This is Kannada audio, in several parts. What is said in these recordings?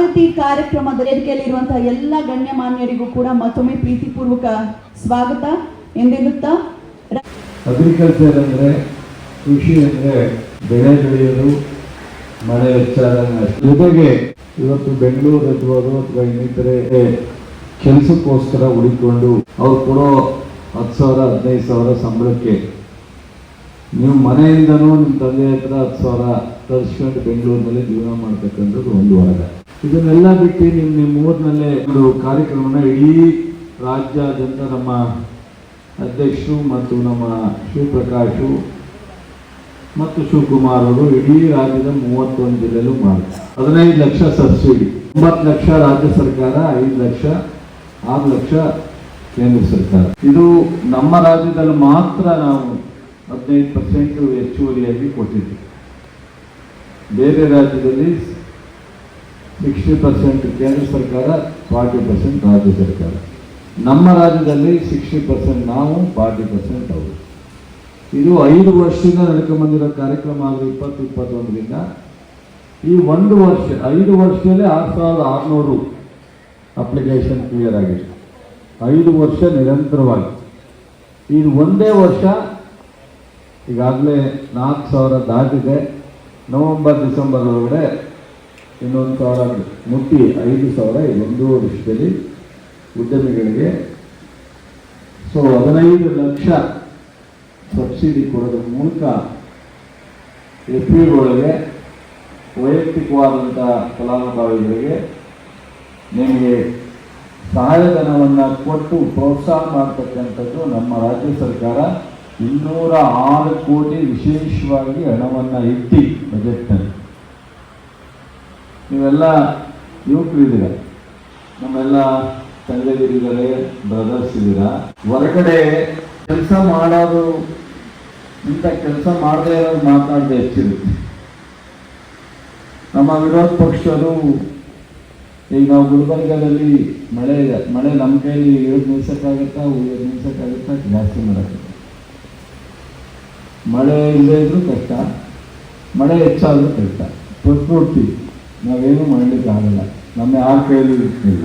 ಸ್ವಾಗತಿ ಕಾರ್ಯಕ್ರಮದ ವೇದಿಕೆಯಲ್ಲಿರುವಂತಹ ಎಲ್ಲ ಗಣ್ಯಮಾನ್ಯರಿಗೂ ಕೂಡ ಮತ್ತೊಮ್ಮೆ ಪ್ರೀತಿಪೂರ್ವಕ ಸ್ವಾಗತ. ಎಂದಿರುತ್ತಾ? ಅಗ್ರಿಕಲ್ಚರ್ ಅಂದ್ರೆ ಕೃಷಿ ಅಂದ್ರೆ ಬೆಳೆ ಬೆಳೆಯೋದು ಮಳೆ ಹೆಚ್ಚಾದಂಗೆ. ಜೊತೆಗೆ ಇವತ್ತು ಬೆಂಗಳೂರು ಇರ್ಬೋದು ಅಥವಾ ಇನ್ನಿತರೆ ಕೆಲಸಕ್ಕೋಸ್ಕರ ಉಳಿಕೊಂಡು ಅವ್ರು ಕೊಡೋ ಹತ್ತು ಸಾವಿರ, ಹದಿನೈದು ಸಾವಿರ ಸಂಬಳಕ್ಕೆ ನೀವು ಮನೆಯಿಂದನೂ ನಿಮ್ಮ ತಂದೆ ಹತ್ರ ಹತ್ತು ಸಾವಿರ ತರಿಸ್ಕೊಂಡು ಬೆಂಗಳೂರಿನಲ್ಲಿ ಜೀವನ ಮಾಡ್ತಕ್ಕಂಥದ್ದು ಒಂದು ವರ್ಗ ಇದನ್ನೆಲ್ಲ ಬಿಟ್ಟು ನಿಮ್ಮ ನಿಮ್ಮ ಊರಿನಲ್ಲೇ ಒಂದು ಕಾರ್ಯಕ್ರಮನ ಇಡೀ ರಾಜ್ಯಾದ್ಯಂತ ನಮ್ಮ ಅಧ್ಯಕ್ಷರು ಮತ್ತು ನಮ್ಮ ಶಿವಪ್ರಕಾಶು ಮತ್ತು ಶಿವಕುಮಾರ್ ಅವರು ಇಡೀ ರಾಜ್ಯದ ಮೂವತ್ತೊಂದು ಜಿಲ್ಲೆಯಲ್ಲೂ ಮಾಡ್ತಾರೆ. ಹದಿನೈದು ಲಕ್ಷ ಸಬ್ಸಿಡಿ, ಒಂಬತ್ತು ಲಕ್ಷ ರಾಜ್ಯ ಸರ್ಕಾರ, ಐದು ಲಕ್ಷ, ಆರು ಲಕ್ಷ ಕೇಂದ್ರ ಸರ್ಕಾರ. ಇದು ನಮ್ಮ ರಾಜ್ಯದಲ್ಲಿ ಮಾತ್ರ ನಾವು ಹದಿನೈದು ಪರ್ಸೆಂಟ್ ಹೆಚ್ಚುವರಿಯಾಗಿ ಕೊಟ್ಟಿದ್ದೀವಿ. ಬೇರೆ ರಾಜ್ಯದಲ್ಲಿ ಸಿಕ್ಸ್ಟಿ ಪರ್ಸೆಂಟ್ ಕೇಂದ್ರ ಸರ್ಕಾರ ಫಾರ್ಟಿ ಪರ್ಸೆಂಟ್ ರಾಜ್ಯ ಸರ್ಕಾರ. ನಮ್ಮ ರಾಜ್ಯದಲ್ಲಿ ಸಿಕ್ಸ್ಟಿ ಪರ್ಸೆಂಟ್ ನಾವು ಫಾರ್ಟಿ ಪರ್ಸೆಂಟ್ ಅವರು. ಇದು ಐದು ವರ್ಷದಿಂದ ನಡ್ಕೊಂಬಂದಿರೋ ಕಾರ್ಯಕ್ರಮ ಆಗಲಿ ಇಪ್ಪತ್ತು, ಇಪ್ಪತ್ತೊಂದರಿಂದ. ಈ ಒಂದು ವರ್ಷ, ಐದು ವರ್ಷದಲ್ಲಿ ಆರು ಸಾವಿರದ ಆರುನೂರು ಅಪ್ಲಿಕೇಶನ್ ಕ್ಲಿಯರ್ ಆಗಿದೆ. ಐದು ವರ್ಷ ನಿರಂತರವಾಗಿ. ಇದು ಒಂದೇ ವರ್ಷ, ಈಗಾಗಲೇ ನಾಲ್ಕು ಸಾವಿರ ದಾಟಿದೆ. ನವಂಬರ್, ಡಿಸೆಂಬರ್ ಒಳಗಡೆ ಇನ್ನೊಂದು ಸಾವಿರ ಮುಟ್ಟಿ ಐದು ಸಾವಿರ ಇದೊಂದು ವರ್ಷದಲ್ಲಿ ಉದ್ಯಮಿಗಳಿಗೆ. ಸೊ ಹದಿನೈದು ಲಕ್ಷ ಸಬ್ಸಿಡಿ ಕೊಡೋದ್ರ ಮೂಲಕ ಒಳಗೆ ವೈಯಕ್ತಿಕವಾದಂಥ ಫಲಾನುಭವಿಗಳಿಗೆ ನಿಮಗೆ ಸಹಾಯಧನವನ್ನು ಕೊಟ್ಟು ಪ್ರೋತ್ಸಾಹ ಮಾಡ್ತಕ್ಕಂಥದ್ದು ನಮ್ಮ ರಾಜ್ಯ ಸರ್ಕಾರ. ಇನ್ನೂರ ಆರು ಕೋಟಿ ವಿಶೇಷವಾಗಿ ಹಣವನ್ನು ಇಟ್ಟಿ ಬಜೆಟ್ನಲ್ಲಿ ನೀವೆಲ್ಲ ಯುವಕರಿದ್ದೀರ? ನಮ್ಮೆಲ್ಲ ತಂದೆದಿರಿದ್ದಾರೆ ಬ್ರದರ್ಸ್ ಇದ್ದೀರಾ? ಹೊರಗಡೆ ಕೆಲಸ ಮಾಡೋದು, ಇಂಥ ಕೆಲಸ ಮಾಡದೇ ಇರೋದು ಮಾತಾಡದೆ ಹೆಚ್ಚಿರುತ್ತೆ ನಮ್ಮ ವಿರೋಧ ಪಕ್ಷರು ಈಗ ನಾವು ಗುಲ್ಬರ್ಗದಲ್ಲಿ ಮಳೆ ಇದೆ. ಮಳೆ ನಮ್ಮ ಕೈಲಿ ಏಳು ನಿಮಿಷಕ್ಕಾಗುತ್ತಾ ಉಳಿಯೋದು ನಿಮಿಷಕ್ಕಾಗುತ್ತಾ ಜಾಸ್ತಿ ಮಾಡೋಕ್ಕಾಗತ್ತೆ ಮಳೆ ಇಲ್ಲದೇ ಇದ್ರೂ ಕಷ್ಟ. ಮಳೆ ಹೆಚ್ಚಾದರೂ ಕಷ್ಟ. ಪ್ರಕೃತಿ ನಾವೇನು ಮಾಡಲಿಕ್ಕೆ ಆಗಲ್ಲ. ನಮ್ಮ ಯಾರ ಕೈಯಲ್ಲಿ ಇರ್ತಿಲ್ಲ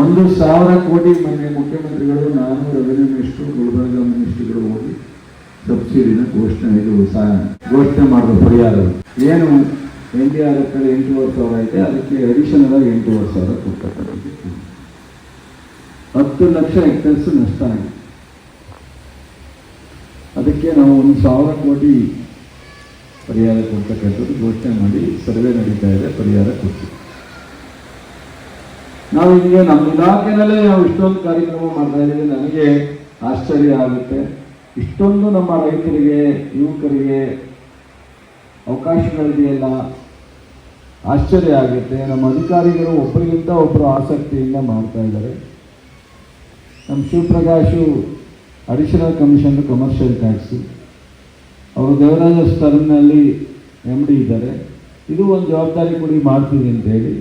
ಒಂದು ಸಾವಿರ ಕೋಟಿ ಮನೆ ಮುಖ್ಯಮಂತ್ರಿಗಳು, ನಾನು ರೆವೆನ್ಯೂ ಮಿನಿಸ್ಟ್ರು ಗುಲ್ಬರ್ಗ ಮಿನಿಸ್ಟ್ರುಗಳು ಹೋಗಿ ಸಬ್ಸಿಡಿನ ಘೋಷಣೆ ಇದು ಸಹ ಘೋಷಣೆ ಮಾಡಿದ್ರು ಪರಿಹಾರ ಏನು ಎನ್ ಡಿ ಆರ್ ಎಫ್ ಎಂಟೂವರೆ ಸಾವಿರ ಐತೆ, ಅದಕ್ಕೆ ಅಡಿಷನಲ್ ಆಗಿ ಎಂಟೂವರೆ ಸಾವಿರ ಕೊಡ್ತಕ್ಕಂಥದ್ದು. ಹತ್ತು ಲಕ್ಷ ಹೆಕ್ಟರ್ಸ್ ನಷ್ಟ ಆಗಿದೆ. ಅದಕ್ಕೆ ನಾವು ಒಂದು ಸಾವಿರ ಕೋಟಿ ಪರಿಹಾರ ಕೊಡ್ತಕ್ಕಂಥದ್ದು ಘೋಷಣೆ ಸರ್ವೆ ನಡೀತಾ ಇದೆ, ಪರಿಹಾರ ಕೊಡ್ತೀವಿ. ನಾವು ಈಗ ನಮ್ಮ ಇಲಾಖೆನಲ್ಲೇ ನಾವು ಇಷ್ಟೊಂದು ಕಾರ್ಯಕ್ರಮ ಮಾಡ್ತಾ ಇದ್ದೀವಿ. ನನಗೆ ಆಶ್ಚರ್ಯ ಆಗುತ್ತೆ. ಇಷ್ಟೊಂದು ನಮ್ಮ ರೈತರಿಗೆ, ಯುವಕರಿಗೆ ಅವಕಾಶಗಳಿದೆಯಲ್ಲ ಆಶ್ಚರ್ಯ ಆಗುತ್ತೆ. ನಮ್ಮ ಅಧಿಕಾರಿಗಳು ಒಬ್ಬರಿಗಿಂತ ಒಬ್ಬರು ಆಸಕ್ತಿಯಿಂದ ಮಾಡ್ತಾ ಇದ್ದಾರೆ. ನಮ್ಮ Shivaprakash additional commission commercial tax ಅವರು ದೇವರಾಜ ಸ್ಟರ್ಮ್ನಲ್ಲಿ ಎಂ ಡಿ ಇದ್ದಾರೆ. ಇದು ಒಂದು ಜವಾಬ್ದಾರಿ ಕೊಡಿ ಅಂತ ಅಂತೇಳಿ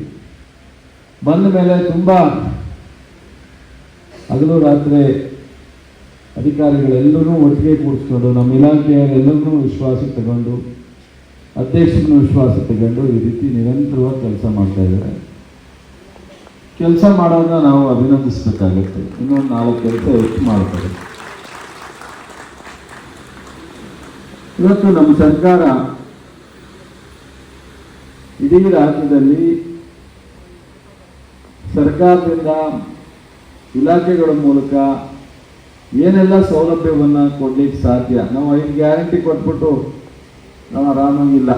ಬಂದ ಮೇಲೆ ತುಂಬ ಹಗಲು ರಾತ್ರಿ ಅಧಿಕಾರಿಗಳೆಲ್ಲರೂ ಒಟ್ಟಿಗೆ ಕೂಡಿಸ್ಕೊಂಡು ನಮ್ಮ ಇಲಾಖೆಯವರೆಲ್ಲರನ್ನೂ ವಿಶ್ವಾಸ ತಗೊಂಡು, ಅಧ್ಯಕ್ಷರನ್ನು ವಿಶ್ವಾಸ ತಗೊಂಡು ಈ ರೀತಿ ನಿರಂತರವಾಗಿ ಕೆಲಸ ಮಾಡ್ತಾ ಇದ್ದಾರೆ. ಕೆಲಸ ಮಾಡೋದನ್ನ ನಾವು ಅಭಿನಂದಿಸಬೇಕಾಗುತ್ತೆ. ಇನ್ನೊಂದು ನಾಲ್ಕು ಕೆಲಸ ಹೆಚ್ಚು ಮಾಡ್ತಾರೆ ಇವತ್ತು ನಮ್ಮ ಸರ್ಕಾರ ಇಡೀ ರಾಜ್ಯದಲ್ಲಿ ಸರ್ಕಾರದಿಂದ ಇಲಾಖೆಗಳ ಮೂಲಕ ಏನೆಲ್ಲ ಸೌಲಭ್ಯವನ್ನು ಕೊಡ್ಲಿಕ್ಕೆ ಸಾಧ್ಯ? ನಾವು ಐದು ಗ್ಯಾರಂಟಿ ಕೊಟ್ಬಿಟ್ಟು ನಾವು ಆರಾಮಾಗಿಲ್ಲ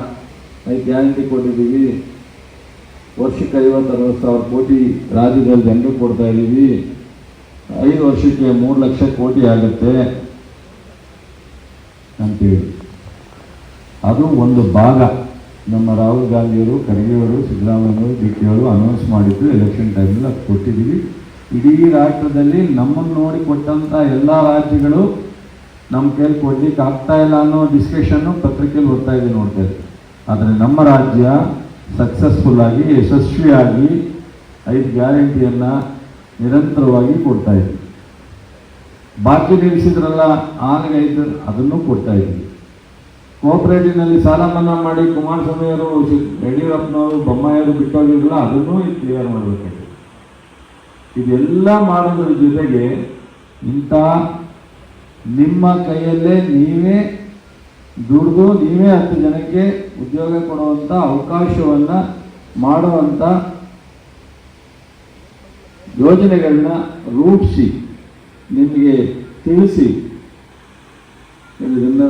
ಐದು ಗ್ಯಾರಂಟಿ ಕೊಟ್ಟಿದ್ದೀವಿ. ವರ್ಷಕ್ಕೆ ಐವತ್ತು ಅರವತ್ತು ಸಾವಿರ ಕೋಟಿ ರಾಜ್ಯದಲ್ಲಿ ಜನರಿಗೆ ಕೊಡ್ತಾ ಇದ್ದೀವಿ. ಐದು ವರ್ಷಕ್ಕೆ ಮೂರು ಲಕ್ಷ ಕೋಟಿ ಆಗುತ್ತೆ ಅಂತೇಳಿ. ಅದು ಒಂದು ಭಾಗ. ನಮ್ಮ ರಾಹುಲ್ ಗಾಂಧಿಯವರು, ಖರ್ಗೆಯವರು ಸಿದ್ದರಾಮಯ್ಯವರು ಡಿ ಕೆ ಅವರು ಅನೌನ್ಸ್ ಮಾಡಿದ್ದು ಎಲೆಕ್ಷನ್ ಟೈಮಲ್ಲಿ ಅದು ಕೊಟ್ಟಿದ್ದೀವಿ. ಇಡೀ ರಾಷ್ಟ್ರದಲ್ಲಿ ನಮ್ಮನ್ನು ನೋಡಿ ಕೊಟ್ಟಂಥ ಎಲ್ಲ ರಾಜ್ಯಗಳು ನಮ್ಮ ಕೈಲಿ ಕೊಡ್ಲಿಕ್ಕೆ ಆಗ್ತಾ ಇಲ್ಲ ಅನ್ನೋ ಡಿಸ್ಕಷನ್ನು ಪತ್ರಿಕೆಯಲ್ಲಿ ಓದ್ತಾ ಇದೆ ನೋಡ್ತಾ ಇದ್ದೀವಿ ಆದರೆ ನಮ್ಮ ರಾಜ್ಯ ಸಕ್ಸಸ್ಫುಲ್ ಆಗಿ, ಯಶಸ್ವಿಯಾಗಿ ಐದು ಗ್ಯಾರಂಟಿಯನ್ನು ನಿರಂತರವಾಗಿ ಕೊಡ್ತಾ ಇದ್ದೀವಿ ಬಾಕಿ ನಿಲ್ಲಿಸಿದ್ರಲ್ಲ ಆಗ ಐದು ಅದನ್ನು ಕೊಡ್ತಾ ಇದ್ದೀವಿ. ಕೋಆಪರೇಟಿವ್ನಲ್ಲಿ ಸಾಲ ಮನ್ನಾ ಮಾಡಿ ಕುಮಾರಸ್ವಾಮಿ ಅವರು ಶಿ- ಯಡಿಯೂರಪ್ಪನವರು, ಬೊಮ್ಮಾಯಿಯವರು ಬಿಟ್ಟೋಗಿರಲ್ಲ ಅದನ್ನೂ ಕ್ಲಿಯರ್ ಮಾಡಬೇಕಾಗಿದೆ ಇದೆಲ್ಲ ಮಾಡೋದ್ರ ಜೊತೆಗೆ ಇಂಥ ನಿಮ್ಮ ಕೈಯಲ್ಲೇ ನೀವೇ ದುಡಿದು, ನೀವೇ ಹತ್ತು ಜನಕ್ಕೆ ಉದ್ಯೋಗ ಕೊಡುವಂಥ ಅವಕಾಶವನ್ನ ಮಾಡುವಂಥ ಯೋಜನೆಗಳನ್ನ ರೂಪಿಸಿ, ನಿಮಗೆ ತಿಳಿಸಿ ಇದನ್ನ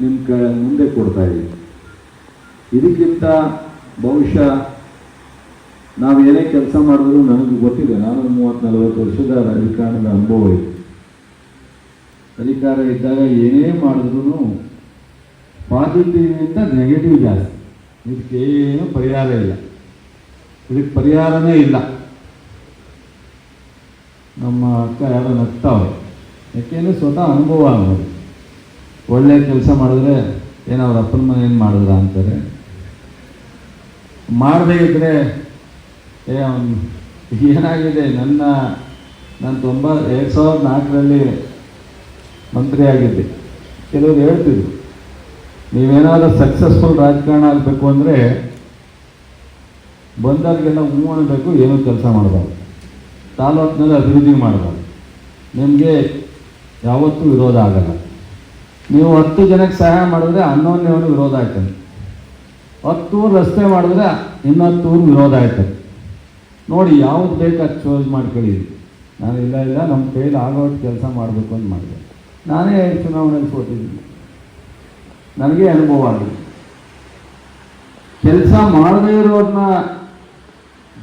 ನಿಮ್ಮ ಕ, ಮುಂದೆ ಕೊಡ್ತಾ ಇದ್ದೀವಿ ಇದಕ್ಕಿಂತ ಬಹುಶಃ ನಾವು ಏನೇ ಕೆಲಸ ಮಾಡಿದ್ರು ನನಗೆ ಗೊತ್ತಿದೆ. ನಾನು ಮೂವತ್ತು ನಲವತ್ತು ವರ್ಷದ ರಾಜಕಾರಣದ ಅನುಭವ ಇದೆ. ಅಧಿಕಾರ ಇದ್ದಾಗ ಏನೇ ಮಾಡಿದ್ರು ಪಾಸಿಟಿವ್ಗಿಂತ ನೆಗೆಟಿವ್ ಜಾಸ್ತಿ. ಇದಕ್ಕೇನು ಪರಿಹಾರ ಇಲ್ಲ. ಇದಕ್ಕೆ ಪರಿಹಾರನೇ ಇಲ್ಲ. ನಮ್ಮ ಅಕ್ಕ ಯಾರು ನಗ್ತಾವೆ ಯಾಕೆಂದರೆ ಸ್ವತಃ ಅನುಭವ ಅನ್ನೋದು ಒಳ್ಳೆ ಕೆಲಸ ಮಾಡಿದ್ರೆ ಏನು ಅವ್ರ ಅಪ್ಪನ ಮನೆ ಏನು ಮಾಡಿದ್ರ ಅಂತಾರೆ. ಮಾಡದೇ ಇದ್ದರೆ ಏ, ಅವನು ಏನಾಗಿದೆ? ನನ್ನ, ನಾನು ತುಂಬ, ಎರಡು ಸಾವಿರದ ನಾಲ್ಕರಲ್ಲಿ ಮಂತ್ರಿ ಆಗಿದ್ದೆ. ಕೆಲವರು ಹೇಳ್ತಿದ್ರು, ನೀವೇನಾದರೂ ಸಕ್ಸಸ್ಫುಲ್ ರಾಜಕಾರಣ ಆಗಬೇಕು ಅಂದರೆ ಬಂದವ್ರಿಗೆಲ್ಲ ಹೂ ಏನು ಏನೂ ಕೆಲಸ ಮಾಡಬಾರ್ದು. ತಾಲೂಕಿನಲ್ಲಿ ಅಭಿವೃದ್ಧಿ ಮಾಡಬಾರ್ದು. ನಿಮಗೆ ಯಾವತ್ತೂ ವಿರೋಧ ಆಗಲ್ಲ. ನೀವು ಹತ್ತು ಜನಕ್ಕೆ ಸಹಾಯ ಮಾಡಿದ್ರೆ ಹನ್ನೊಂದನೇವನು ವಿರೋಧ ಆಯ್ತದೆ ಹತ್ತೂರು ರಸ್ತೆ ಮಾಡಿದ್ರೆ ಇನ್ನೊತ್ತು ಊರು ವಿರೋಧ ಆಯ್ತದೆ ನೋಡಿ, ಯಾವ್ದು ಬೇಕು ಅದು ಚೂಸ್ ಮಾಡ್ಕೊಳ್ಳಿ. ನಾನು ಇಲ್ಲ ಇಲ್ಲ ನಮ್ಮ ಕೈಲಿ ಆಗೋಷ್ಟು ಕೆಲಸ ಮಾಡಬೇಕು ಅಂತ ಮಾಡಿದೆ. ನಾನೇ ಚುನಾವಣೆಗೆ ಸೋತಿದ್ದೀನಿ. ನನಗೆ ಅನುಭವ ಆಗಿದೆ. ಕೆಲಸ ಮಾಡದೇ ಇರೋರನ್ನ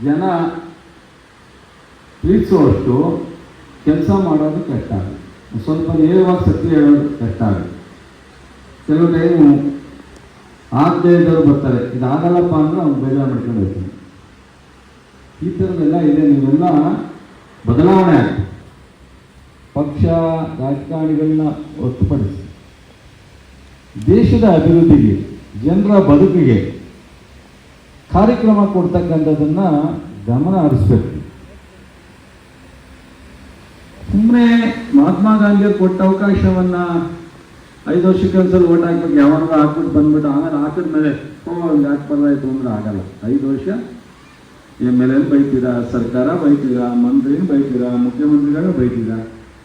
ಜನ ಪ್ರೀತಿಸುವಷ್ಟು ಕೆಲಸ ಮಾಡೋದು ಕಷ್ಟ ಸ್ವಲ್ಪ ನೇರವಾಗಿ ಸತ್ಯ ಹೇಳೋದು ಕಷ್ಟ ಆಗುತ್ತೆ. ಕೆಲವು ಟೈಮು ಇದ್ದವ್ರು ಬರ್ತಾರೆ. ಇದಾಗಲ್ಲಪ್ಪ ಅಂದ್ರೆ ಅವ್ನು ಬೇಜಾರು ಮಾಡ್ಕೊಂಡು ಹೋಗ್ತಾನೆ. ಈ ಥರದ್ದೆಲ್ಲ ಇದೆ. ನೀವೆಲ್ಲ ಬದಲಾವಣೆ ಆಗ್ತದೆ ಪಕ್ಷ, ರಾಜಕಾರಣಿಗಳನ್ನ ಹೊರತುಪಡಿಸಿ ದೇಶದ ಅಭಿವೃದ್ಧಿಗೆ, ಜನರ ಬದುಕಿಗೆ ಕಾರ್ಯಕ್ರಮ ಕೊಡ್ತಕ್ಕಂಥದ್ದನ್ನ ಗಮನ ಹರಿಸ್ಬೇಕು. ಸುಮ್ಮನೆ ಮಹಾತ್ಮ ಗಾಂಧಿಯವ್ರು ಕೊಟ್ಟ ಅವಕಾಶವನ್ನ ಐದು ವರ್ಷಕ್ಕೆ ಒಂದ್ಸಲ ಓಟ್ ಹಾಕ್ಬೇಕು ಯಾವಾಗ ಹಾಕ್ಬಿಟ್ಟು ಬಂದ್ಬಿಟ್ಟು ಆಮೇಲೆ ಹಾಕಿದ್ಮೇಲೆ ಓ, ಒಂದು ಹಾಕ್ಬಾರ್ದಾಯ್ತು ಅಂದ್ರೆ ಆಗಲ್ಲ. ಐದು ವರ್ಷ ಎಂ ಎಲ್ ಎಲ್ ಬೈತೀರಾ, ಸರ್ಕಾರ ಬೈತೀರಾ, ಮಂತ್ರಿನ ಬೈತೀರಾ, ಮುಖ್ಯಮಂತ್ರಿಗಳು ಬೈತೀರಾ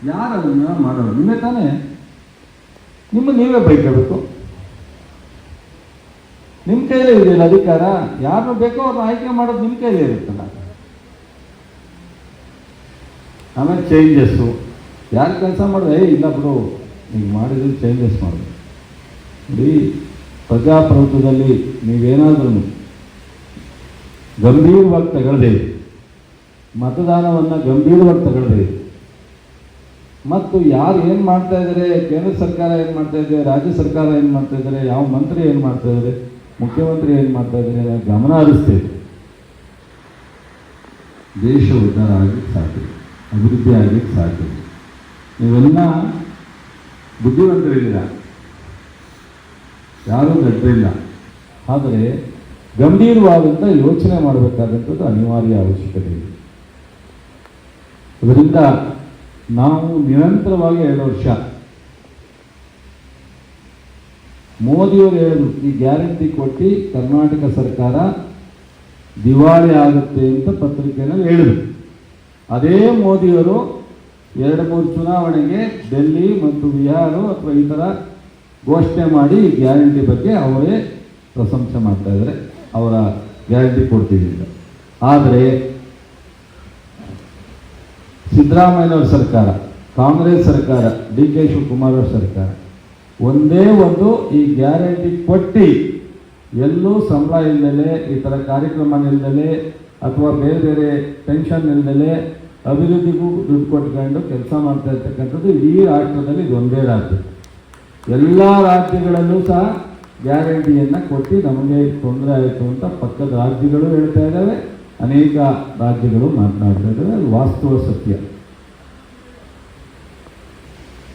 ಯಾರು ಅದನ್ನ ಮಾಡೋರು? ನಿಮಗೆ ತಾನೇ? ನಿಮ್ಮ ನೀವೇ ಬೈಕೋಬೇಕು. ನಿಮ್ಮ ಕೈಲೇ ಇದೆಯಲ್ಲ ಅಧಿಕಾರ? ಯಾರು ಬೇಕೋ ಅವ್ರನ್ನ ಆಯ್ಕೆ ಮಾಡೋದು ನಿಮ್ಮ ಕೈಲೇ ಇರುತ್ತಲ್ಲ. ಆಮೇಲೆ ಚೇಂಜಸ್ಸು ಯಾರು ಕೆಲಸ ಮಾಡಿದೆ? ಇಲ್ಲ ಬಿಡು. ನೀವು ಮಾಡಿದ್ರು ಚೇಂಜಸ್ ಮಾಡಿ ನೋಡಿ ಪ್ರಜಾಪ್ರಭುತ್ವದಲ್ಲಿ ನೀವೇನಾದ್ರೂ ಗಂಭೀರವಾಗಿ ತಗೊಳ್ದೇ ಮತದಾನವನ್ನು ಗಂಭೀರವಾಗಿ ತಗೊಳ್ದೇ ಮತ್ತು ಯಾರು ಏನು ಮಾಡ್ತಾ ಇದ್ದಾರೆ ಕೇಂದ್ರ ಸರ್ಕಾರ ಏನು ಮಾಡ್ತಾ ಇದೆ? ರಾಜ್ಯ ಸರ್ಕಾರ ಏನು ಮಾಡ್ತಾ ಇದ್ದಾರೆ ಯಾವ ಮಂತ್ರಿ ಏನು ಮಾಡ್ತಾ ಇದ್ದಾರೆ ಮುಖ್ಯಮಂತ್ರಿ ಏನು ಮಾಡ್ತಾ ಇದ್ದಾರೆ ಗಮನ ಹರಿಸ್ತೇವೆ ದೇಶ ಉದ್ಧಾರ ಆಗಿ ಸಾಧ್ಯ ಅಭಿವೃದ್ಧಿ ಆಗಲಿಕ್ಕೆ ಸಾಧ್ಯ. ನೀವೆಲ್ಲ ಬುದ್ಧಿವಂತರಿದ್ದೀರ. ಯಾರೂ ದಡ್ಡರಿಲ್ಲ ಆದರೆ ಗಂಭೀರವಾದಂಥ ಯೋಚನೆ ಮಾಡಬೇಕಾದಂಥದ್ದು ಅನಿವಾರ್ಯ ಅವಶ್ಯಕತೆ ಇದೆ. ಅದರಿಂದ ನಾವು ನಿರಂತರವಾಗಿ ಎರಡು ವರ್ಷ. ಮೋದಿಯವರು ಹೇಳಿದ್ರು, ಈ ಗ್ಯಾರಂಟಿ ಕೊಟ್ಟು ಕರ್ನಾಟಕ ಸರ್ಕಾರ ದಿವಾಳಿ ಆಗುತ್ತೆ ಅಂತ ಪತ್ರಿಕೆಯಲ್ಲಿ ಹೇಳಿದ್ರು. ಅದೇ ಮೋದಿಯವರು ಎರಡು ಮೂರು ಚುನಾವಣೆಗೆ ಡೆಲ್ಲಿ ಮತ್ತು ಬಿಹಾರ ಅಥವಾ ಈ ಥರ ಘೋಷಣೆ ಮಾಡಿ ಗ್ಯಾರಂಟಿ ಬಗ್ಗೆ ಅವರೇ ಪ್ರಶಂಸೆ ಮಾಡ್ತಾ ಇದ್ದಾರೆ. ಅವರ ಗ್ಯಾರಂಟಿ ಕೊಡ್ತಿದ್ದಿಲ್ಲ ಆದರೆ ಸಿದ್ದರಾಮಯ್ಯನವ್ರ ಸರ್ಕಾರ, ಕಾಂಗ್ರೆಸ್ ಸರ್ಕಾರ, ಡಿ ಕೆ ಶಿವಕುಮಾರ್ ಅವ್ರ ಸರ್ಕಾರ, ಒಂದೇ ಒಂದು ಈ ಗ್ಯಾರಂಟಿ ಕೊಟ್ಟು ಎಲ್ಲೂ ಸಂಬಳ ಇಲ್ಲದೆ ಈ ಥರ ಕಾರ್ಯಕ್ರಮ ನಿಲ್ಲದೆ ಅಥವಾ ಬೇರೆ ಬೇರೆ ಪೆನ್ಷನ್ ಇಲ್ಲದೆ ಅಭಿವೃದ್ಧಿಗೂ ದುಡ್ಡು ಕೊಟ್ಕೊಂಡು ಕೆಲಸ ಮಾಡ್ತಾ ಇರ್ತಕ್ಕಂಥದ್ದು ಇಡೀ ರಾಷ್ಟ್ರದಲ್ಲಿ ಇದು ಒಂದೇ ರಾಜ್ಯ. ಎಲ್ಲ ರಾಜ್ಯಗಳಲ್ಲೂ ಸಹ ಗ್ಯಾರಂಟಿಯನ್ನು ಕೊಟ್ಟು ನಮಗೆ ತೊಂದರೆ ಆಯಿತು ಅಂತ ಪಕ್ಕದ ರಾಜ್ಯಗಳು ಹೇಳ್ತಾ ಇದ್ದಾವೆ, ಅನೇಕ ರಾಜ್ಯಗಳು ಮಾತನಾಡ್ತಾ ಇದ್ದಾವೆ, ಅದು ವಾಸ್ತವ ಸತ್ಯ.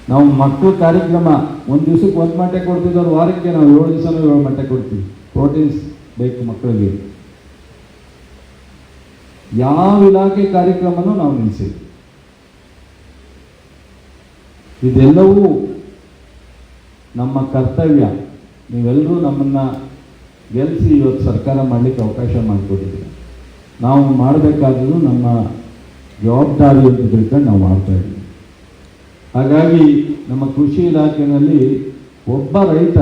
ನಾವು ಮಕ್ಕಳ ಕಾರ್ಯಕ್ರಮ ಒಂದು ದಿವಸಕ್ಕೆ ಒಂದು ಮಟ್ಟೆ ಕೊಡ್ತಿದ್ದವ್ರು ವಾರಕ್ಕೆ ನಾವು ಏಳು ದಿವಸನೂ ಏಳು ಮಟ್ಟೆ ಕೊಡ್ತೀವಿ. ಪ್ರೋಟೀನ್ಸ್ ಬೇಕು ಮಕ್ಕಳಿಗೆ. ಯಾವ ಇಲಾಖೆ ಕಾರ್ಯಕ್ರಮನೂ ನಾವು ನಿಲ್ಲಿಸಿದ್ವಿ ಇದೆಲ್ಲವೂ ನಮ್ಮ ಕರ್ತವ್ಯ. ನೀವೆಲ್ಲರೂ ನಮ್ಮನ್ನು ಗೆಲ್ಲಿಸಿ ಇವತ್ತು ಸರ್ಕಾರ ಮಾಡಲಿಕ್ಕೆ ಅವಕಾಶ ಮಾಡಿಕೊಟ್ಟಿದ್ದೀವಿ ನಾವು ಮಾಡಬೇಕಾದ್ರೂ ನಮ್ಮ ಜವಾಬ್ದಾರಿ ಅಂತ ತಿಳ್ಕೊಂಡು ನಾವು ಮಾಡ್ತಾ ಇದ್ದೀವಿ. ಹಾಗಾಗಿ ನಮ್ಮ ಕೃಷಿ ಇಲಾಖೆಯಲ್ಲಿ ಒಬ್ಬ ರೈತ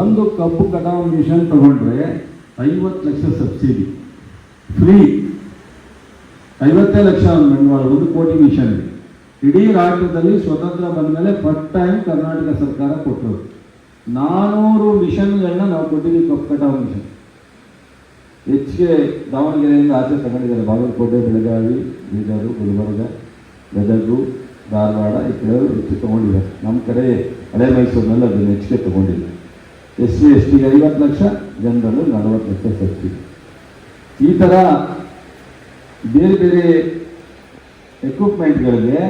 ಒಂದು ಕಬ್ಬು ಕಟಾವು ಮಿಷನ್ ತಗೊಂಡ್ರೆ ಐವತ್ತು ಲಕ್ಷ ಸಬ್ಸಿಡಿ. ಫ್ರೀ. ಐವತ್ತೇ ಲಕ್ಷ ಬಂಡವಾಳ, ಒಂದು ಕೋಟಿ ಮಿಷನ್. ಇಡೀ ರಾಜ್ಯದಲ್ಲಿ ಸ್ವತಂತ್ರ ಬಂದ ಮೇಲೆ ಫಸ್ಟ್ ಟೈಮ್ ಕರ್ನಾಟಕ ಸರ್ಕಾರ ಕೊಟ್ಟರು ನಾನೂರು ಮಿಷನ್ಗಳನ್ನ ನಾವು ಕೊಟ್ಟಿದ್ದೀವಿ ಕಟಾವು ಮಿಷನ್. ಹೆಚ್ಚಿಗೆ ದಾವಣಗೆರೆಯಿಂದ ಆಚೆ ತಗೊಂಡಿದ್ದಾರೆ. ಬಾಗಲಕೋಟೆ, ಬೆಳಗಾವಿ, ಬೀದರು, ಗುಲ್ಬರ್ಗ, ಗದಗು, ಧಾರವಾಡ ಈ ಕಡೆ ಹೆಚ್ಚು ತಗೊಂಡಿದ್ದಾರೆ. ನಮ್ಮ ಕಡೆ ಹಳೆ ಮೈಸೂರಿನಲ್ಲಿ ಅದನ್ನು ಹೆಚ್ಚಿಗೆ ತೊಗೊಂಡಿಲ್ಲ. ಎಸ್ ಸಿ, ಎಸ್ ಟಿಗೆ ಐವತ್ತು ಲಕ್ಷ, ಜನರಲ್ಲೂ ನಲವತ್ತು ಲಕ್ಷ ಸಬ್ಸಿಡಿ. ಈ ಥರ ಬೇರೆ ಬೇರೆ ಎಕ್ವಿಪ್ಮೆಂಟ್ಗಳಿಗೆ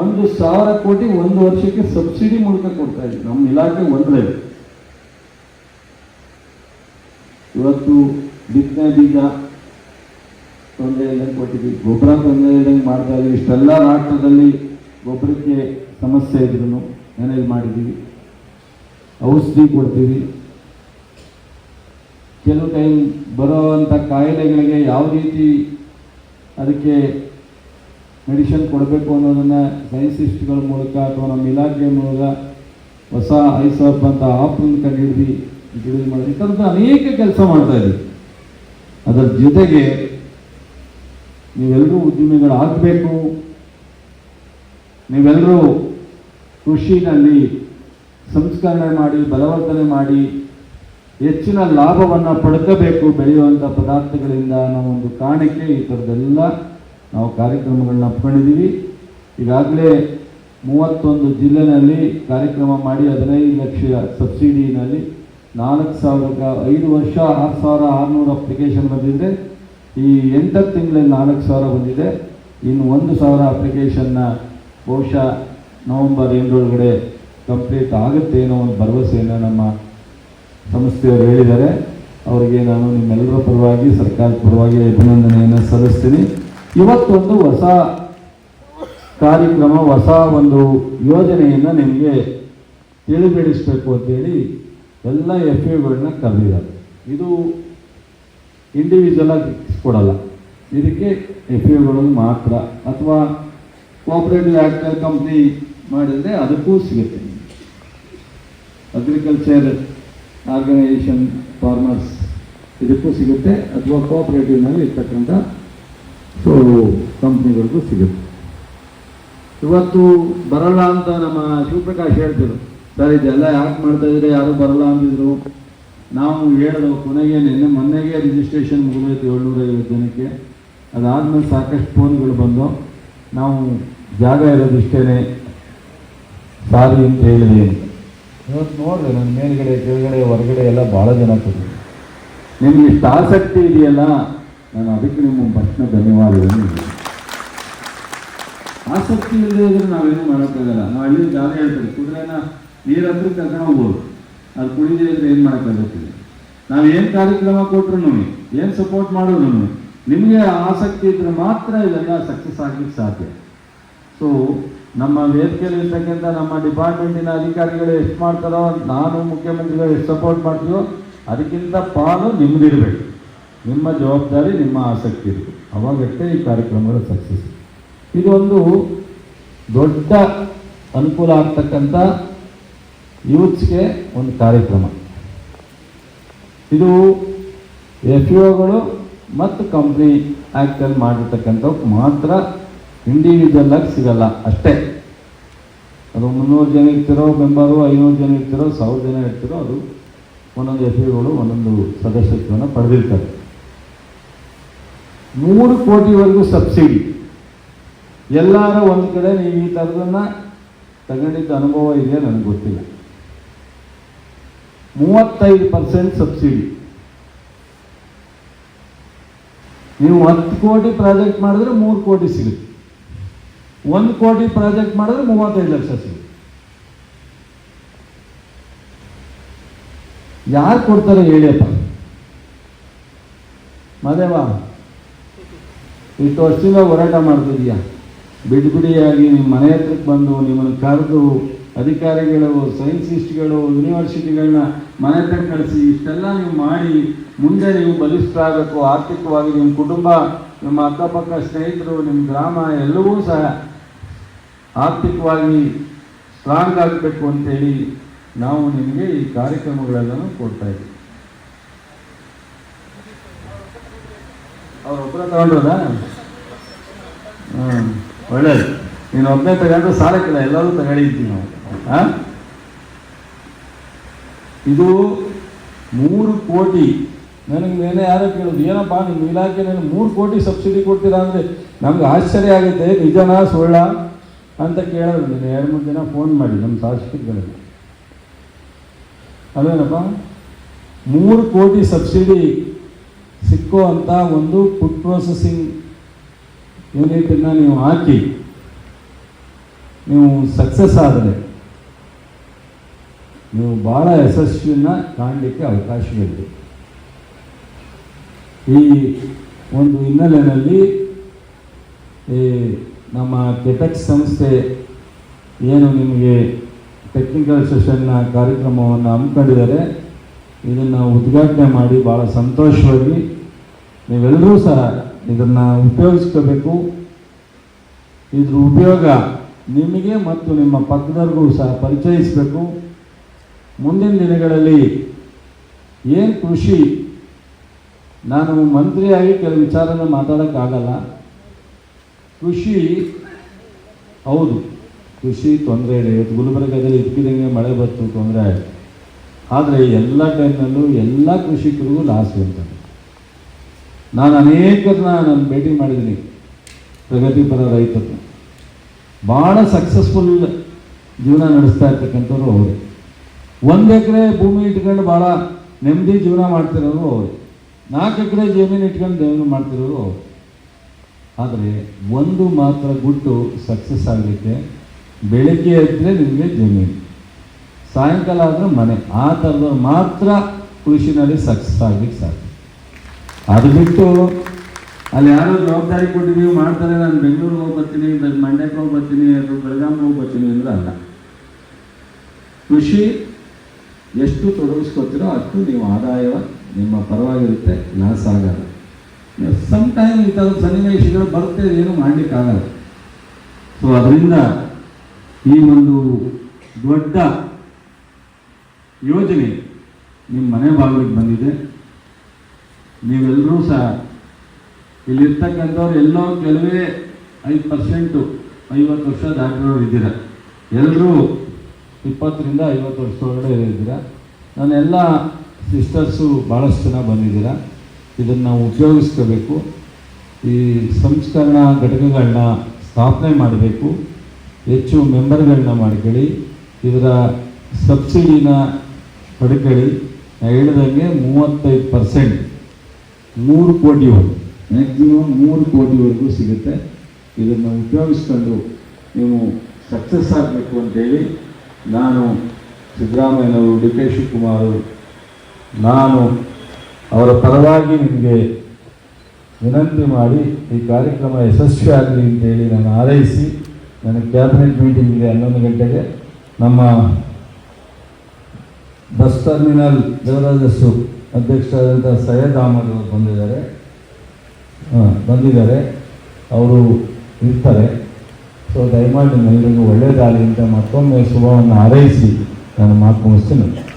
ಒಂದು ಸಾವಿರ ಕೋಟಿ ಒಂದು ವರ್ಷಕ್ಕೆ ಸಬ್ಸಿಡಿ ಮೂಲಕ ಕೊಡ್ತಾ ಇದ್ದೀವಿ ನಮ್ಮ ಇಲಾಖೆ ಒಂದರಲ್ಲಿ. ಇವತ್ತು ಬಿತ್ತನೆ ಬೀಜ ತೊಂದರೆ ಇಲ್ಲ ಕೊಟ್ಟಿದ್ವಿ. ಗೊಬ್ಬರ ತೊಂದರೆ ಇಲ್ಲ ಮಾಡ್ತಾ ಇದ್ದೀವಿ ಇಷ್ಟೆಲ್ಲ ರಾಷ್ಟ್ರದಲ್ಲಿ ಗೊಬ್ಬರಕ್ಕೆ ಸಮಸ್ಯೆ ಇದ್ರು ಮ್ಯಾನೇಜ್ ಮಾಡಿದ್ದೀವಿ. ಔಷಧಿ ಕೊಡ್ತೀವಿ. ಕೆಲವು ಟೈಮ್ ಬರೋವಂಥ ಕಾಯಿಲೆಗಳಿಗೆ ಯಾವ ರೀತಿ ಅದಕ್ಕೆ ಮೆಡಿಷನ್ ಕೊಡಬೇಕು ಅನ್ನೋದನ್ನು ಸೈನ್ಸಿಸ್ಟ್ಗಳ ಮೂಲಕ ಅಥವಾ ನಮ್ಮ ಇಲಾಖೆ ಮೂಲಕ ಹೊಸ ಐಸಪ್ ಅಂತ ಆಪನ್ನು ಕಂಡುಹಿಡಿದು ಇಂಟ್ರೊಡ್ಯೂಸ್ ಮಾಡಿ ಈ ಥರದ್ದು ಅನೇಕ ಕೆಲಸ ಮಾಡ್ತಾ ಇದ್ದೀವಿ ಅದರ ಜೊತೆಗೆ ನೀವೆಲ್ಲರೂ ಉದ್ದಿಮೆಗಳು ಆಗಬೇಕು ನೀವೆಲ್ಲರೂ ಕೃಷಿನಲ್ಲಿ ಸಂಸ್ಕರಣೆ ಮಾಡಿ, ಬಲವರ್ಧನೆ ಮಾಡಿ ಹೆಚ್ಚಿನ ಲಾಭವನ್ನು ಪಡ್ಕೋಬೇಕು ಬೆಳೆಯುವಂಥ ಪದಾರ್ಥಗಳಿಂದ ಅನ್ನೋ ಒಂದು ಕಾರಣಕ್ಕೆ ಈ ಥರದ್ದೆಲ್ಲ ನಾವು ಕಾರ್ಯಕ್ರಮಗಳನ್ನ ಹಮ್ಮಿಕೊಂಡಿದ್ದೀವಿ ಈಗಾಗಲೇ ಮೂವತ್ತೊಂದು ಜಿಲ್ಲೆನಲ್ಲಿ ಕಾರ್ಯಕ್ರಮ ಮಾಡಿ ಹದಿನೈದು ಲಕ್ಷ ಸಬ್ಸಿಡಿನಲ್ಲಿ ನಾಲ್ಕು ಸಾವಿರದ ಐದು ವರ್ಷ ಆರು ಸಾವಿರ ಆರುನೂರು ಅಪ್ಲಿಕೇಶನ್ ಬಂದಿದೆ. ಈ ಎಂಟತ್ತು ತಿಂಗಳಲ್ಲಿ ನಾಲ್ಕು ಸಾವಿರ ಬಂದಿದೆ. ಇನ್ನು ಒಂದು ಸಾವಿರ ಅಪ್ಲಿಕೇಶನ್ನ ಬಹುಶಃ ನವಂಬರ್ ಎಂಟರೊಳಗಡೆ ಕಂಪ್ಲೀಟ್ ಆಗುತ್ತೆ ಅನ್ನೋ ಒಂದು ಭರವಸೆಯನ್ನು ನಮ್ಮ ಸಂಸ್ಥೆಯವರು ಹೇಳಿದ್ದಾರೆ. ಅವರಿಗೆ ನಾನು ನಿಮ್ಮೆಲ್ಲರ ಪರವಾಗಿ, ಸರ್ಕಾರದ ಪರವಾಗಿ ಅಭಿನಂದನೆಯನ್ನು ಸಲ್ಲಿಸ್ತೀನಿ. ಇವತ್ತೊಂದು ಹೊಸ ಕಾರ್ಯಕ್ರಮ, ಹೊಸ ಒಂದು ಯೋಜನೆಯನ್ನು ನಿಮಗೆ ತಿಳಿಬೇಡಿಸಬೇಕು ಅಂತೇಳಿ ಎಲ್ಲ ಎಫ್ ಎಗಳನ್ನ ಕರೆದಿದ್ದಾರೆ. ಇದು ಇಂಡಿವಿಜುವಲ್ ಆಗಿ ಕೊಡಲ್ಲ. ಇದಕ್ಕೆ ಎಫ್ ಎಗಳು ಮಾತ್ರ ಅಥವಾ ಕೋಆಪರೇಟಿವ್ ಆ್ಯಕ್ಟರ್ ಕಂಪ್ನಿ ಮಾಡಿದರೆ ಅದಕ್ಕೂ ಸಿಗುತ್ತೆ. ಅಗ್ರಿಕಲ್ಚರ್ ಆರ್ಗನೈಸೇಷನ್ ಫಾರ್ಮರ್ಸ್ ಇದಕ್ಕೂ ಸಿಗುತ್ತೆ, ಅಥವಾ ಕೋಆಪರೇಟಿವ್ನಲ್ಲಿ ಇರ್ತಕ್ಕಂಥ ಸೊ ಕಂಪ್ನಿಗಳಿಗೂ ಸಿಗುತ್ತೆ. ಇವತ್ತು ಬರಲ್ಲ ಅಂತ ನಮ್ಮ ಶಿವಪ್ರಕಾಶ್ ಹೇಳ್ತಿದ್ರು. ಸರ್, ಇದೆಲ್ಲ ಯಾಕೆ ಮಾಡ್ತಾ ಇದ್ರೆ ಯಾರು ಬರಲ್ಲ ಅಂದಿದ್ರು. ನಾವು ಹೇಳಿದ್ರು ಕೊನೆಗೆ ನಿನ್ನೆ ಮೊನ್ನೆಗೆ ರಿಜಿಸ್ಟ್ರೇಷನ್ ಮುಗಿದೋಯ್ತು ಏಳ್ನೂರ ಐವತ್ತು ಜನಕ್ಕೆ. ಅದಾದಮೇಲೆ ಸಾಕಷ್ಟು ಫೋನ್ಗಳು ಬಂದು ನಾವು ಜಾಗ ಇರೋದಿಷ್ಟೇ ಸಾರಿ ಅಂತ ಹೇಳಿದೆ. ಇವತ್ತು ನೋಡ್ರಿ, ನನ್ನ ಮೇಲ್ಗಡೆ, ಕೆಳಗಡೆ, ಹೊರಗಡೆ ಎಲ್ಲ ಭಾಳ ಜನ ಕೊಡಿ ನಿಮ್ಗೆ ಇಷ್ಟು ಆಸಕ್ತಿ ಇದೆಯಲ್ಲ? ನಾನು ಅದಕ್ಕೆ ನಿಮ್ಮ ಭಕ್ಷಣ ಧನ್ಯವಾದಗಳನ್ನು ಆಸಕ್ತಿ ಇಲ್ಲದೆ ಇದ್ರೆ ನಾವೇನು ಮಾಡೋಕ್ಕಾಗಲ್ಲ. ನಾವು ಇಲ್ಲಿ ಜಾಗ ಹೇಳ್ತೀವಿ. ಕುದುರೆನ ನೀರಂದ್ರೆ ಕರ್ಕೊಂಡು ಹೋಗ್ಬೋದು ಅದು ಕುಡಿದೇ ಇದ್ರೆ ಏನು ಮಾಡೋಕ್ಕಾಗುತ್ತೆ ನಾವು ಏನು ಕಾರ್ಯಕ್ರಮ ಕೊಟ್ರು ಏನು ಸಪೋರ್ಟ್ ಮಾಡಿದ್ರು ನಿಮಗೆ ಆಸಕ್ತಿ ಇದ್ರೆ ಮಾತ್ರ ಇದೆಲ್ಲ ಸಕ್ಸಸ್ ಆಗ್ಲಿಕ್ಕೆ ಸಾಧ್ಯ. ಸೊ ನಮ್ಮ ವೇದಿಕೆಯಲ್ಲಿ ಇರ್ತಕ್ಕಂಥ ನಮ್ಮ ಡಿಪಾರ್ಟ್ಮೆಂಟಿನ ಅಧಿಕಾರಿಗಳು ಎಷ್ಟು ಮಾಡ್ತಾರೋ, ನಾನು ಮುಖ್ಯಮಂತ್ರಿಗಳು ಎಷ್ಟು ಸಪೋರ್ಟ್ ಮಾಡ್ತೀವೋ, ಅದಕ್ಕಿಂತ ಪಾಲು ನಿಮ್ಮದಿರಬೇಕು ನಿಮ್ಮ ಜವಾಬ್ದಾರಿ, ನಿಮ್ಮ ಆಸಕ್ತಿ ಇರಬೇಕು. ಅವಾಗಷ್ಟೇ ಈ ಕಾರ್ಯಕ್ರಮಗಳು ಸಕ್ಸಸ್ ಇದೊಂದು ದೊಡ್ಡ ಅನುಕೂಲ ಆಗ್ತಕ್ಕಂಥ ಯೂತ್ಸ್ಗೆ ಒಂದು ಕಾರ್ಯಕ್ರಮ. ಇದು ಎಫ್ ಒಗಳು ಮತ್ತು ಕಂಪ್ನಿ ಆ್ಯಕ್ಟಲ್ಲಿ ಮಾಡಿರ್ತಕ್ಕಂಥವ್ಕೆ ಮಾತ್ರ ಇಂಡಿವಿಜುವಲ್ ಆಗಿ ಸಿಗಲ್ಲ, ಅಷ್ಟೇ. ಅದು ಮುನ್ನೂರು ಜನ ಇರ್ತಿರೋ ಮೆಂಬರು, ಐನೂರು ಜನ ಇರ್ತಿರೋ, ಸಾವಿರ ಜನ ಇರ್ತಿರೋ, ಅದು ಒಂದೊಂದು ಎಫ್ ಇಗಳು ಒಂದೊಂದು ಸದಸ್ಯತ್ವವನ್ನು ಪಡೆದಿರ್ತಾರೆ. ಮೂರು ಕೋಟಿವರೆಗೂ ಸಬ್ಸಿಡಿ. ಎಲ್ಲರೂ ಒಂದು ಕಡೆ ನೀವು ಈ ಥರದನ್ನು ತಗೊಂಡಿದ್ದ ಅನುಭವ ಇದೆಯಾ ನನಗೆ ಗೊತ್ತಿಲ್ಲ. ಮೂವತ್ತೈದು ಪರ್ಸೆಂಟ್ ಸಬ್ಸಿಡಿ. ನೀವು ಹತ್ತು ಕೋಟಿ ಪ್ರಾಜೆಕ್ಟ್ ಮಾಡಿದ್ರೆ ಮೂರು ಕೋಟಿ ಸಿಗುತ್ತೆ. ಒಂದು ಕೋಟಿ ಪ್ರಾಜೆಕ್ಟ್ ಮಾಡಿದ್ರೆ ಮೂವತ್ತೈದು ಲಕ್ಷ ಸಿಗುತ್ತೆ. ಯಾರು ಕೊಡ್ತಾರೆ ಹೇಳಿಯಪ್ಪ? ಮಾದೇವ, ಇಷ್ಟು ವರ್ಷದಿಂದ ಹೋರಾಟ ಮಾಡ್ತಿದೀಯ ಬಿಡಿ ಬಿಡಿಯಾಗಿ ನಿಮ್ಮ ಮನೆ ಹತ್ರಕ್ಕೆ ಬಂದು ನಿಮ್ಮನ್ನು ಕರೆದು ಅಧಿಕಾರಿಗಳು, ಸೈನ್ಸಿಸ್ಟ್ಗಳು ಯೂನಿವರ್ಸಿಟಿಗಳನ್ನ ಮನೆ ಹತ್ರ ಕಳಿಸಿ, ಇಷ್ಟೆಲ್ಲ ನೀವು ಮಾಡಿ, ಮುಂದೆ ನೀವು ಬಲಿಷ್ಠರಾಗಬೇಕು, ಆರ್ಥಿಕವಾಗಿ ನಿಮ್ಮ ಕುಟುಂಬ, ನಿಮ್ಮ ಅಕ್ಕಪಕ್ಕ ಸ್ನೇಹಿತರು ನಿಮ್ಮ ಗ್ರಾಮ ಎಲ್ಲವೂ ಸಹ ಆರ್ಥಿಕವಾಗಿ ಸ್ಟ್ರಾಂಗ್ ಆಗಬೇಕು ಅಂತೇಳಿ ನಾವು ನಿಮಗೆ ಈ ಕಾರ್ಯಕ್ರಮಗಳೆಲ್ಲನೂ ಕೊಡ್ತಾ ಇದ್ದೀವಿ. ಅವ್ರೊಬ್ಬರ ತಗೊಂಡ್ರದ ಹ್ಞೂ ಒಳ್ಳೇದು. ನೀನು ಒಬ್ಬನೇ ತಗೊಂಡ್ರೆ ಸಾಲಕ್ಕಿಲ್ಲ, ಎಲ್ಲರೂ ತಗೊಂಡಿದ್ದೀವಿ ನಾವು. ಹಾಂ ಇದು ಮೂರು ಕೋಟಿ. ನನಗೆ ನೇನೆ ಯಾರೋ ಕೇಳೋದು ಏನಪ್ಪ, ನಿಮ್ಮ ಇಲಾಖೆ ನನಗೆ ಮೂರು ಕೋಟಿ ಸಬ್ಸಿಡಿ ಕೊಡ್ತೀರಾ ಅಂದರೆ ನಮ್ಗೆ ಆಶ್ಚರ್ಯ ಆಗುತ್ತೆ. ನಿಜನಾ, ಸುಳ್ಳ? ಅಂತ ಕೇಳೋದಿಲ್ಲ ಎರಡು ಮೂರು ದಿನ ಫೋನ್ ಮಾಡಿ ನಮ್ಮ ಶಾಸಕರುಗಳಿಗೆ ಅದೇನಪ್ಪ? ಮೂರು ಕೋಟಿ ಸಬ್ಸಿಡಿ ಸಿಕ್ಕೋ ಅಂತ ಒಂದು ಫುಡ್ ಪ್ರೊಸೆಸಿಂಗ್ ಯೂನಿಟನ್ನು ನೀವು ಹಾಕಿ, ನೀವು ಸಕ್ಸಸ್ ಆದರೆ ನೀವು ಭಾಳ ಯಶಸ್ವಿನ ಕಾಣಲಿಕ್ಕೆ ಅವಕಾಶವಿದೆ. ಈ ಒಂದು ಹಿನ್ನೆಲೆಯಲ್ಲಿ ಈ ನಮ್ಮ ಕೆಟೆಕ್ ಸಂಸ್ಥೆ ಏನು ನಿಮಗೆ ಟೆಕ್ನಿಕಲ್ ಸೆಷನ್ನ ಕಾರ್ಯಕ್ರಮವನ್ನು ಹಮ್ಮಿಕೊಂಡಿದ್ದಾರೆ, ಇದನ್ನು ಉದ್ಘಾಟನೆ ಮಾಡಿ ಭಾಳ ಸಂತೋಷವಾಗಿ ನೀವೆಲ್ಲರೂ ಸಹ ಇದನ್ನು ಉಪಯೋಗಿಸ್ಕೋಬೇಕು. ಇದ್ರ ಉಪಯೋಗ ನಿಮಗೆ ಮತ್ತು ನಿಮ್ಮ ಪಕ್ಕದವ್ರಿಗೂ ಸಹ ಪರಿಚಯಿಸಬೇಕು. ಮುಂದಿನ ದಿನಗಳಲ್ಲಿ ಏನು ಕೃಷಿ, ನಾನು ಮಂತ್ರಿಯಾಗಿ ಕೆಲವು ವಿಚಾರನ ಮಾತಾಡೋಕ್ಕಾಗಲ್ಲ. ಕೃಷಿ, ಹೌದು, ಕೃಷಿ ತೊಂದರೆ ಇದೆ. ಇವತ್ತು ಗುಲ್ಬರ್ಗದಲ್ಲಿ ಇದ್ದಕ್ಕಿದಂಗೆ ಮಳೆ ಬಂತು, ತೊಂದರೆ ಆಯಿತು. ಆದರೆ ಎಲ್ಲ ಟೈಮ್ನಲ್ಲೂ ಎಲ್ಲ ಕೃಷಿಕರಿಗೂ ಲಾಸ್ ಇರ್ತದೆ. ನಾನು ಅನೇಕರನ್ನ ನಾನು ಭೇಟಿ ಮಾಡಿದ್ದೀನಿ ಪ್ರಗತಿಪರ ರೈತರು ಭಾಳ ಸಕ್ಸಸ್ಫುಲ್ ಜೀವನ ನಡೆಸ್ತಾ ಇರ್ತಕ್ಕಂಥವ್ರು ಅವರು. ಒಂದು ಎಕರೆ ಭೂಮಿ ಇಟ್ಕೊಂಡು ಭಾಳ ನೆಮ್ಮದಿ ಜೀವನ ಮಾಡ್ತಿರೋರು ಅವರು. ನಾಲ್ಕು ಎಕರೆ ಜಮೀನು ಇಟ್ಕೊಂಡು ಜೀವನ ಮಾಡ್ತಿರೋರು ಅವರು. ಆದರೆ ಒಂದು ಮಾತ್ರ ಗುಟ್ಟು ಸಕ್ಸಸ್ ಆಗಲಿಕ್ಕೆ ಬೆಳಗ್ಗೆ ಎದ್ದರೆ ನಿಮಗೆ ಜಮೀನು, ಸಾಯಂಕಾಲ ಆದರೆ ಮನೆ. ಆ ಥರದವ್ರು ಮಾತ್ರ ಕೃಷಿನಲ್ಲಿ ಸಕ್ಸಸ್ ಆಗಲಿಕ್ಕೆ ಸಾಧ್ಯ. ಅದು ಬಿಟ್ಟು ಅಲ್ಲಿ ಯಾರೋ ಜವಾಬ್ದಾರಿ ಕೊಟ್ಟು ನೀವು ಮಾಡ್ತಾರೆ, ನಾನು ಬೆಂಗಳೂರಿಗೆ ಹೋಗಿ ಬರ್ತೀನಿ ಮಂಡ್ಯಕ್ಕೆ ಹೋಗಿ ಬರ್ತೀನಿ, ಅಥವಾ ಬೆಳಗಾವಿಗೆ ಹೋಗಿ ಬರ್ತೀನಿ ಅಂದ್ರೆ ಅಲ್ಲ. ಕೃಷಿ ಎಷ್ಟು ತೊಡಗಿಸ್ಕೊತೀರೋ ಅಷ್ಟು ನೀವು ಆದಾಯ ನಿಮ್ಮ ಪರವಾಗಿರುತ್ತೆ. ಲಾಸ್ ಆಗಲ್ಲ. ಸಮ್ ಟೈಮ್ ಈ ಥರದ ಸನ್ನಿವೇಶಗಳು ಬರುತ್ತೆ ಏನು ಮಾಡಲಿಕ್ಕಾಗಲ್ಲ ಸೊ ಅದರಿಂದ ಈ ಒಂದು ದೊಡ್ಡ ಯೋಜನೆ ನಿಮ್ಮ ಮನೆ ಬಾಗಿಲಿಗೆ ಬಂದಿದೆ. ನೀವೆಲ್ಲರೂ ಸಹ ಇಲ್ಲಿರ್ತಕ್ಕಂಥವ್ರು ಎಲ್ಲೋ ಕೆಲವೇ ಐದು ಪರ್ಸೆಂಟು ಐವತ್ತು ವರ್ಷ ದಾಟಿರೋರು ಇದ್ದೀರ? ಎಲ್ಲರೂ ಇಪ್ಪತ್ತರಿಂದ ಐವತ್ತು ವರ್ಷದೊಳಗಡೆ ಇದ್ದೀರ? ನಾನೆಲ್ಲ ಸಿಸ್ಟರ್ಸು ಭಾಳಷ್ಟು ಜನ ಬಂದಿದ್ದೀರ? ಇದನ್ನು ನಾವು ಉಪಯೋಗಿಸ್ಕೋಬೇಕು. ಈ ಸಂಸ್ಕರಣಾ ಘಟಕಗಳನ್ನ ಸ್ಥಾಪನೆ ಮಾಡಬೇಕು. ಹೆಚ್ಚು ಮೆಂಬರ್ಗಳನ್ನ ಮಾಡ್ಕೊಳ್ಳಿ. ಇದರ ಸಬ್ಸಿಡಿನ ಪಡ್ಕೊಳ್ಳಿ. ಹೇಳ್ದಂಗೆ ಮೂವತ್ತೈದು ಪರ್ಸೆಂಟ್. ಮೂರು ಕೋಟಿವರೆಗೂ. ಮ್ಯಾಕ್ಸಿಮಮ್ ಮೂರು ಕೋಟಿವರೆಗೂ ಸಿಗುತ್ತೆ. ಇದನ್ನು ಉಪಯೋಗಿಸ್ಕೊಂಡು ನೀವು ಸಕ್ಸಸ್ ಆಗಬೇಕು ಅಂತೇಳಿ ನಾನು ಸಿದ್ದರಾಮಯ್ಯನವರು, ಡಿ ಕೆ ಶಿವಕುಮಾರ್ ನಾನು ಅವರ ಪರವಾಗಿ ನಿಮಗೆ ವಿನಂತಿ ಮಾಡಿ ಈ ಕಾರ್ಯಕ್ರಮ ಯಶಸ್ವಿ ಆಗಲಿ ಅಂತೇಳಿ ನಾನು ಹಾರೈಸಿ ನನ್ನ ಕ್ಯಾಬಿನೆಟ್ ಮೀಟಿಂಗ್ ಇದೆ ಹನ್ನೊಂದು ಗಂಟೆಗೆ. ನಮ್ಮ ಬಸ್ ಟರ್ಮಿನಲ್ ದೇವರಾಜಸ್ಸು ಅಧ್ಯಕ್ಷರಾದಂಥ ಸೈಯದ್ ಅಹಮದ್ ಅವರು ಬಂದಿದ್ದಾರೆ. ಹಾಂ, ಬಂದಿದ್ದಾರೆ. ಅವರು ಇರ್ತಾರೆ. ಸೊ, ದಯಮಾಡಿ ನಿಮ್ಮೆಲ್ಲರಿಗೂ ಒಳ್ಳೆಯದಾಗಲಿ ಅಂತ ಮತ್ತೊಮ್ಮೆ ಶುಭವನ್ನು ಹಾರೈಸಿ ನಾನು ಮಾತು ಮುಗಿಸ್ತೀನಿ.